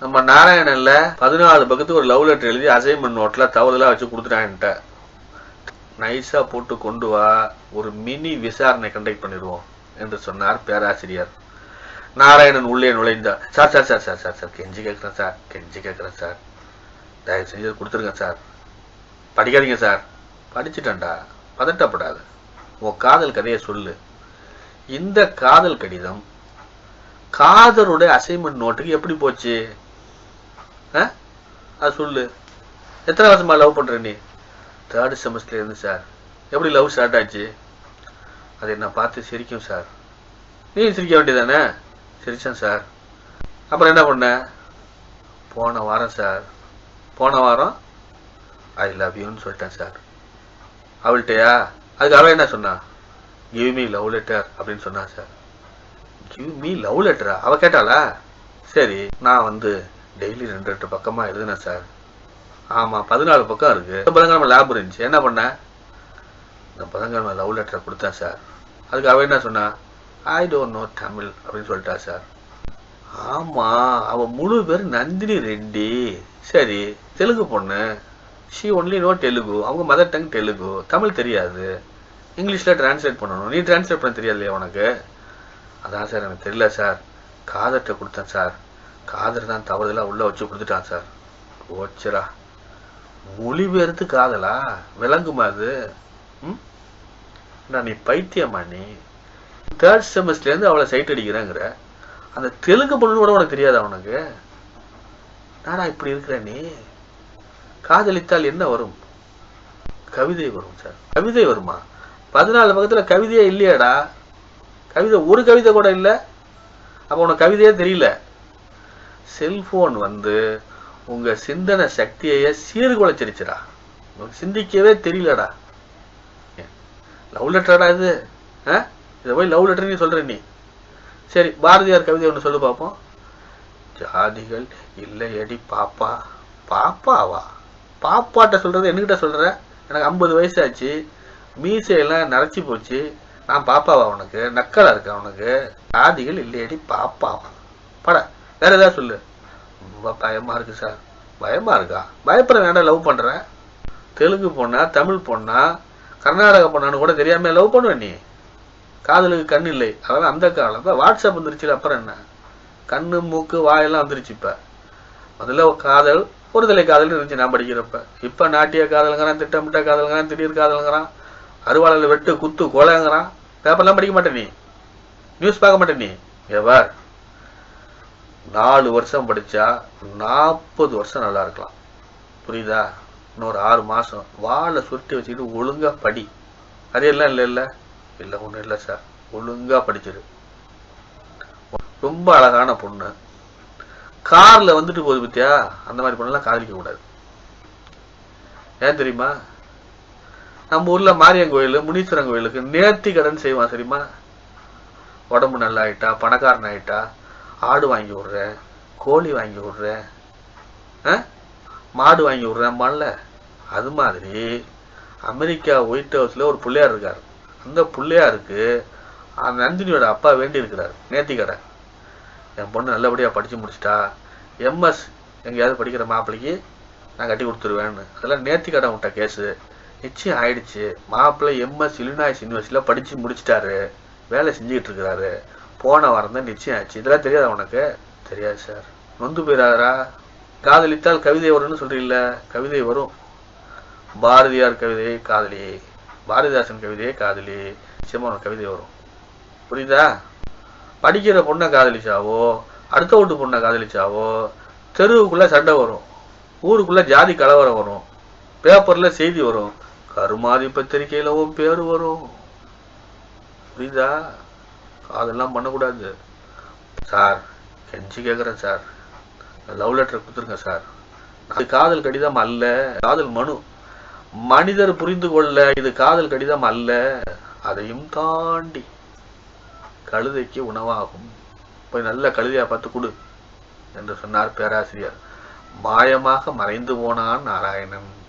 நம்ம நாராயணன்ல பதினாலு பக்கத்துக்கு ஒரு லவ் லெட்டர் எழுதி அசைன்மெண்ட் நோட்ல தவறுதலா வச்சு கொடுத்துட்டான்ட்ட நைஸா போட்டு கொண்டு வா ஒரு மினி விசாரணை கண்டக்ட் பண்ணிடுவோம் என்று சொன்னார் பேராசிரியர். நாராயணன் உள்ளே நுழைந்தார். Sir sir sir sir sir sir கெஞ்சி கேட்குறேன் சார் கெஞ்சி கேட்குறேன் சார். தயவு செஞ்சு கொடுத்துருங்க சார். படிக்காதீங்க சார். படிச்சுட்டேன்டா. பதட்டப்படாது. உன் காதல் கதையை சொல்லு. இந்த காதல் கடிதம் காதருடைய அசைன்மெண்ட் நோட்டுக்கு எப்படி போச்சு? ஆ? அது சொல்லு. எத்தனை வருஷமா லவ் பண்ற நீ? தேர்ட் செமஸ்டர்ல இருந்து சார் எப்படி லவ் ஸ்டார்ட் ஆச்சு? அது என்ன பார்த்து சிரிக்கும் சார் நீ சிரிக்க வேண்டியதானே? சிரிச்சேன் சார் அப்புறம் என்ன பண்ண? போன வாரம் சார் போன வாரம் ஐ லவ் யூன்னு சொல்லிட்டேன் சார் அவள்கிட்டயா? அதுக்கு அவ என்ன சொன்னா? கிவ் மீ லவ் லெட்டர் அப்படின்னு சொன்னா சார் கிவ் மீ லவ் லெட்டரா அவ கேட்டாளா? சரி நான் வந்து டெய்லி ரெண்டு ரெண்டு பக்கமா எழுதினேன் சார் ஆமா பதினாலு பக்கம் இருக்கு. புதன்கிழமை லேப் இருந்துச்சு. என்ன பண்ண? இந்த புதன்கிழமை லவ் லெட்டரை கொடுத்தேன் சார் அதுக்கு அவ என்ன சொன்னா? ஐ டோன்ட் நோ தமிழ் அப்படின்னு சொல்லிட்டா சார் ஆமா அவ முழு பேர் நந்தினி ரெட்டி. சரி தெலுங்கு பொண்ணு. She only know Telugu. அவங்க மதர் டங் தெலுங்கு. தமிழ் தெரியாது. இங்கிலீஷ்ல டிரான்ஸ்லேட் பண்ணணும். நீ டிரான்ஸ்லேட் பண்ண தெரியாதுலையா உனக்கு? அதான் சார் எனக்கு தெரியல சார். காதர்கிட்ட கொடுத்தேன் சார். காதர் தான் தவறுதலாக உள்ளே வச்சு கொடுத்துட்டான் சார். ஓச்சரா மொழிபெயர்த்து காதலா? விளங்குமா அது? ம்? நான் நீ பைத்தியமா நீ? தேர்ட் செமஸ்டர்லேருந்து அவளை சைட் அடிக்கிறேங்கிற. அந்த தெலுங்கு பொண்ணு கூட உனக்கு தெரியாதா உனக்கு? நானா இப்படி இருக்கிற நீ? காதலித்தால் என்ன வரும்? கவிதை வரும் சார். கவிதை வருமா? பதினாலு பக்கத்தில் கவிதையே இல்லையாடா. கவிதை ஒரு கவிதை கூட இல்லை. அப்போ உனக்கு கவிதையே தெரியல. செல்ஃபோன் வந்து உங்கள் சிந்தனை சக்தியையே சீர்குலைச்சிருச்சுடா. உனக்கு சிந்திக்கவே தெரியலடா. லவ் லெட்டரடா இது. ஆ? இதை போய் லவ் லெட்டர் நீ சொல்கிற நீ. சரி பாரதியார் கவிதை ஒன்று சொல்லு பார்ப்போம் ஜாதிகள் இல்லையடி பாப்பா. பாப்பாவா? பாப்பாட்ட சொல்கிறது என்கிட்ட சொல்கிற எனக்கு ஐம்பது வயசாச்சு மீசையெல்லாம் நரைச்சி போச்சு. நான் பாப்பாவா உனக்கு? நக்கலா இருக்கா உனக்கு? ஆதிகள் இல்லையடி பாப்பாவா பட. வேற ஏதாவது சொல்லு. ரொம்ப பயமா இருக்கு சார். பயமா இருக்கா? பயப்பட வேண்டாம் லவ் பண்றேன். தெலுங்கு பொண்ணா தமிழ் பொண்ணா கர்நாடக பொண்ணான்னு கூட தெரியாம லவ் பண்ணுவேன் நீ? காதலுக்கு கண் இல்லை. அதெல்லாம் அந்த காலம். தான் வாட்ஸ்அப் வந்துருச்சு அப்புறம் என்ன? கண்ணு மூக்கு வாயெல்லாம் வந்துருச்சு இப்ப. முதல்ல காதல் ஒரு தலை காதல் இருந்துச்சு நான் படிக்கிறப்ப. இப்ப நாட்டிய காதலுங்கிறான் திட்டமிட்ட காதலுங்கிறான் திடீர் காதலுங்கிறான். அருவாளையில் வெட்டு குத்து கொலைங்கிறான். பேப்பர்லாம் படிக்க மாட்டே நீ. நியூஸ் பார்க்க மாட்டே நீ. எவர் நாலு வருஷம் படிச்சா நாற்பது வருஷம் நல்லா இருக்கலாம். புரியுதா? இன்னொரு ஆறு மாசம். வாழை சுருட்டி வச்சுக்கிட்டு ஒழுங்கா படி. அதையெல்லாம் இல்லை இல்லை. இல்லை ஒன்றும் இல்லை சார். ஒழுங்கா படிச்சிரு. ரொம்ப அழகான பொண்ணு. கார்ல வந்துட்டு போகுது பத்தியா? அந்த மாதிரி பொண்ணெல்லாம் காதலிக்க கூடாது. ஏன் தெரியுமா? நம்ம ஊர்ல மாரியன் கோயில் முனீஸ்வரன் கோயிலுக்கு நேர்த்தி கடன் செய்வான் சரிமா உடம்பு நல்லா ஆயிட்டா பணக்காரன் ஆயிட்டா ஆடு வாங்கி விடுறேன் கோழி வாங்கி விடுறேன் மாடு வாங்கி விடுறேன் மல்ல. அது மாதிரி அமெரிக்கா ஒயிட் ஹவுஸ்ல ஒரு பிள்ளையார் இருக்கார். அந்த பிள்ளையாருக்கு அந்த நந்தினியோட அப்பா வேண்டி இருக்கிறார் நேர்த்தி கடன் என் பொண்ணு நல்லபடியா படிச்சு முடிச்சிட்டா எம்எஸ் எங்கேயாவது படிக்கிற மாப்பிள்ளைக்கு நான் கட்டி கொடுத்துருவேன்னு. அதெல்லாம் நேர்த்தி கடன் விட்ட கேஸு. நிச்சயம் ஆயிடுச்சு. மாப்பிள்ளை எம்எஸ் இலினாய்ஸ் யூனிவர்சிட்டியில் படிச்சு முடிச்சிட்டாரு. வேலை செஞ்சுக்கிட்டு இருக்கிறாரு. போன வாரம் தான் நிச்சயம் ஆச்சு. இதெல்லாம் தெரியாதா உனக்கு? தெரியாது சார் நொந்து போயிடாதரா காதலித்தால் கவிதை வரும்னு சொல்றீல்ல? கவிதை வரும். பாரதியார் கவிதையை காதலி. பாரதிதாசன் கவிதையை காதலி. சிம்மன் உனக்கு கவிதை வரும். புரியுதா? படிக்கிற பொண்ணை காதலிச்சாவோ? அடுத்த வீட்டு பொண்ணை காதலிச்சாவோ? தெருவுக்குள்ள சண்டை வரும். ஊருக்குள்ள ஜாதி கலவரம் வரும். பேப்பர்ல செய்தி வரும். கருமாதி பத்திரிகையில உன் பேர் வரும். புரியுதா? அதெல்லாம் பண்ணக்கூடாது. சார் கெஞ்சி கேட்குறேன் சார். லவ் லெட்டர் கொடுத்துருங்க சார். அது காதல் கடிதம் அல்ல காதல் மனு. மனிதர் புரிந்து கொள்ள இது காதல் கடிதம் அல்ல. அதையும் தாண்டி கழுதைக்கு உணவாகும். போய் நல்ல கழுதையா பார்த்து கொடு என்று சொன்னார் பேராசிரியர். மாயமாக மறைந்து போனான் நாராயணன்.